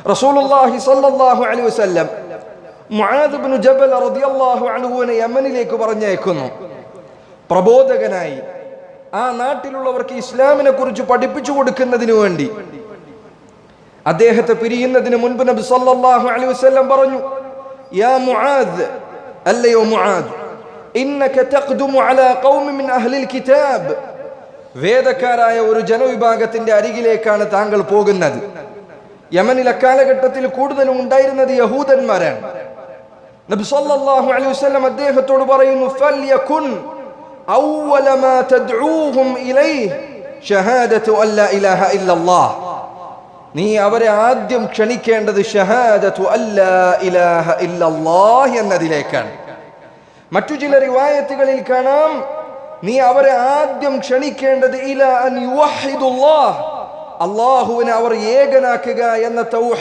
റസൂലുള്ളാഹി സ്വല്ലല്ലാഹു അലൈഹി വസല്ലം മുആദ് ഇബ്നു ജബൽ റളിയല്ലാഹു അൻഹുവിനെ യമനിലേക്ക് പറഞ്ഞയക്കുന്നു. പ്രബോധകനായി. ആ നാട്ടിലുള്ളവർക്ക് ഇസ്ലാമിനെ കുറിച്ച് പഠിപ്പിച്ചു കൊടുക്കുന്നതിന് വേണ്ടി. അദ്ദേഹത്തെ പിരിയുന്നതിന് മുൻപ് നബി സല്ലല്ലാഹു അലൈഹി വസല്ലം പറഞ്ഞു യാ മുആദ് അല്ലയോ മുആദ് ഇന്നക തഖ്ദുമു അലാ ഖൗമി മിൻ അഹ്ലിൽ കിതാബ്. വേദക്കാരായ ഒരു ജനവിഭാഗത്തിന്റെ അരികിലേക്കാണ് താങ്കൾ പോകുന്നത്. യമനിൽ അക്കാലഘട്ടത്തിൽ കൂടുതലും ഉണ്ടായിരുന്നത് യഹൂദന്മാരാണ്. നബി സല്ലല്ലാഹു അലൈഹി വസല്ലം അദ്ദേഹത്തോട് പറയുന്നു ഫൽയകുൻ അവല മാ തദ്ഊഹും ഇലൈഹി ഷഹാദത്തു അല്ലാ ഇലാഹ ഇല്ലല്ലാഹ്. നീ അവരെ ആദ്യം ക്ഷണിക്കേണ്ടത് ഷഹാദത്തു അല്ലാ ഇലാഹ ഇല്ലല്ലാഹ് എന്നതിലേക്കാണ്. മറ്റു ചില റിവായത്തുകളിൽ കാണാം നീ അവരെ ആദ്യം ക്ഷണിക്കേണ്ടത് ഇലാ അൻ യുവഹിദുല്ലാഹ് അള്ളാഹുവിനെ അവർ ഏകനാക്കുക എന്ന തൗഹീദ്